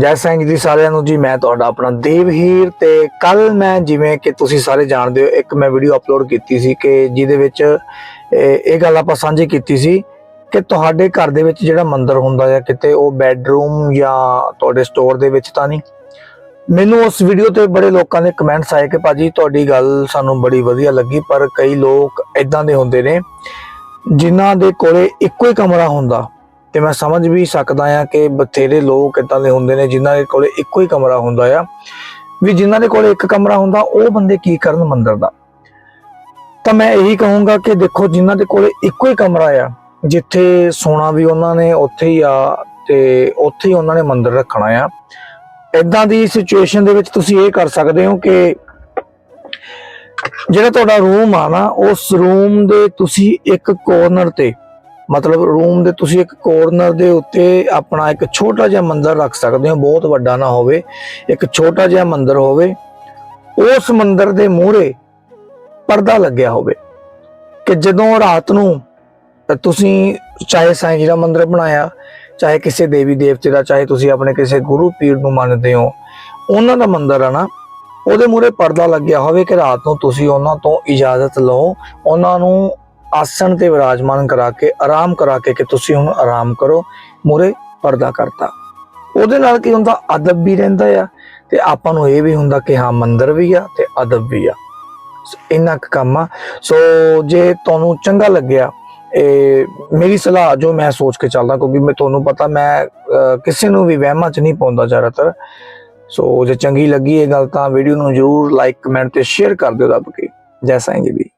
ਜੈ ਸਿੰਘ ਜੀ ਸਾਰਿਆਂ ਨੂੰ ਜੀ, ਮੈਂ ਤੁਹਾਡਾ ਆਪਣਾ ਦੇਵਹੀਰ ਤੇ ਕੱਲ ਮੈਂ ਜਿਵੇਂ ਕਿ ਤੁਸੀਂ ਸਾਰੇ ਜਾਣਦੇ ਹੋ, ਇੱਕ ਮੈਂ ਵੀਡੀਓ ਅਪਲੋਡ ਕੀਤੀ ਸੀ ਕਿ ਜਿਹਦੇ ਵਿੱਚ, ਇਹ ਗੱਲ ਆਪਾਂ ਸਾਂਝੀ ਕੀਤੀ ਸੀ ਕਿ ਤੁਹਾਡੇ ਘਰ ਦੇ ਵਿੱਚ ਜਿਹੜਾ ਮੰਦਰ ਹੁੰਦਾ ਜਾਂ ਕਿਤੇ ਉਹ ਬੈੱਡਰੂਮ ਜਾਂ ਤੁਹਾਡੇ ਸਟੋਰ ਦੇ ਵਿੱਚ ਤਾਂ ਨਹੀਂ। ਮੈਨੂੰ ਉਸ ਵੀਡੀਓ ਤੇ ਬੜੇ ਲੋਕਾਂ ਦੇ ਕਮੈਂਟਸ ਆਏ ਕਿ ਭਾਜੀ ਤੁਹਾਡੀ ਗੱਲ ਸਾਨੂੰ ਬੜੀ ਵਧੀਆ ਲੱਗੀ, ਪਰ ਕਈ ਲੋਕ ਇਦਾਂ ਦੇ ਹੁੰਦੇ ਨੇ ਜਿਨ੍ਹਾਂ ਦੇ ਕੋਲੇ ਇੱਕੋ ਹੀ ਕਮਰਾ ਹੁੰਦਾ। ਤੇ ਮੈਂ ਸਮਝ ਵੀ ਸਕਦਾ ਆ ਕਿ ਬਥੇਰੇ ਲੋਕ ਇਦਾਂ ਦੇ ਹੁੰਦੇ ਨੇ ਜਿਨ੍ਹਾਂ ਦੇ ਕੋਲੇ ਇੱਕੋ ਹੀ ਕਮਰਾ ਹੁੰਦਾ ਆ। ਵੀ ਜਿਨ੍ਹਾਂ ਦੇ ਕੋਲੇ ਇੱਕ ਕਮਰਾ ਹੁੰਦਾ, ਉਹ ਬੰਦੇ ਕੀ ਕਰਨ ਮੰਦਿਰ ਦਾ? ਤਾਂ ਮੈਂ ਇਹੀ ਕਹੂੰਗਾ ਕਿ ਦੇਖੋ, ਜਿਨ੍ਹਾਂ ਦੇ ਕੋਲੇ ਇੱਕੋ ਹੀ ਕਮਰਾ ਆ, ਜਿੱਥੇ ਸੋਣਾ ਵੀ ਉਹਨਾਂ ਨੇ ਉੱਥੇ ਹੀ ਆ ਤੇ ਉੱਥੇ ਹੀ ਉਹਨਾਂ ਨੇ ਮੰਦਿਰ ਰੱਖਣਾ ਆ। ਇਦਾਂ ਦੀ ਸਿਚੁਏਸ਼ਨ ਦੇ ਵਿੱਚ ਤੁਸੀਂ ਇਹ ਕਰ ਸਕਦੇ ਹੋ ਕਿ ਜਿਹੜਾ ਤੁਹਾਡਾ ਰੂਮ ਆ ਨਾ, ਉਸ ਰੂਮ ਦੇ ਤੁਸੀਂ ਇੱਕ ਕੋਰਨਰ ਤੇ ਮਤਲਬ ਰੂਮ ਦੇ ਤੁਸੀਂ ਇੱਕ ਕੋਰਨਰ ਦੇ ਉੱਤੇ ਆਪਣਾ ਇੱਕ ਛੋਟਾ ਜਿਹਾ ਮੰਦਿਰ ਰੱਖ ਸਕਦੇ ਹੋ, ਬਹੁਤ ਵੱਡਾ ਨਾ ਹੋਵੇ, ਇੱਕ ਛੋਟਾ ਜਿਹਾ ਮੰਦਿਰ ਹੋਵੇ, ਉਸ ਮੰਦਿਰ ਦੇ ਮੂਹਰੇ ਪਰਦਾ ਲੱਗਿਆ ਹੋਵੇ ਕਿ ਜਦੋਂ ਰਾਤ ਨੂੰ ਤੁਸੀਂ ਚਾਹੇ ਸਾਈਂ ਜੀ ਦਾ ਮੰਦਿਰ ਬਣਾਇਆ, ਚਾਹੇ ਕਿਸੇ ਦੇਵੀ ਦੇਵਤੇ ਦਾ, ਚਾਹੇ ਤੁਸੀਂ ਆਪਣੇ ਕਿਸੇ ਗੁਰੂ ਪੀਰ ਨੂੰ ਮੰਨਦੇ ਹੋ, ਉਹਨਾਂ ਦਾ ਮੰਦਿਰ ਆ ਨਾ, ਉਹਦੇ ਮੂਹਰੇ ਪਰਦਾ ਲੱਗਿਆ ਹੋਵੇ ਕਿ ਰਾਤ ਨੂੰ ਤੁਸੀਂ ਉਹਨਾਂ ਤੋਂ ਇਜਾਜ਼ਤ ਲਓ, ਉਹਨਾਂ ਨੂੰ ਆਸਣ ਤੇ ਵਿਰਾਜਮਾਨ ਕਰਾ ਕੇ, ਆਰਾਮ ਕਰਾ ਕੇ ਕਿ ਤੁਸੀਂ ਹੁਣ ਆਰਾਮ ਕਰੋ, ਮੂਹਰੇ ਪਰਦਾ ਕਰਤਾ। ਉਹਦੇ ਨਾਲ ਕੀ ਹੁੰਦਾ? ਅਦਬ ਵੀ ਰਹਿੰਦਾ ਆ ਤੇ ਆਪਾਂ ਨੂੰ ਇਹ ਵੀ ਹੁੰਦਾ ਕਿ ਹਾਂ, ਮੰਦਰ ਵੀ ਆ ਤੇ ਅਦਬ ਵੀ ਆ। ਇੰਨਾ ਕੁ ਕੰਮ ਆ। ਸੋ ਜੇ ਤੁਹਾਨੂੰ ਚੰਗਾ ਲੱਗਿਆ, ਇਹ ਮੇਰੀ ਸਲਾਹ ਜੋ ਮੈਂ ਸੋਚ ਕੇ ਚੱਲਦਾ, ਕਿਉਂਕਿ ਮੈਂ ਤੁਹਾਨੂੰ ਪਤਾ ਮੈਂ ਕਿਸੇ ਨੂੰ ਵੀ ਵਹਿਮਾਂ 'ਚ ਨਹੀਂ ਪਾਉਂਦਾ ਜ਼ਿਆਦਾਤਰ। ਸੋ ਜੇ ਚੰਗੀ ਲੱਗੀ ਇਹ ਗੱਲ ਤਾਂ ਵੀਡੀਓ ਨੂੰ ਜਰੂਰ ਲਾਈਕ ਕਮੈਂਟ ਤੇ ਸ਼ੇਅਰ ਕਰ ਦਿਓ ਦੱਬ ਕੇ ਜੈ ਸਾਈਂ ਜੀ ਦੀ।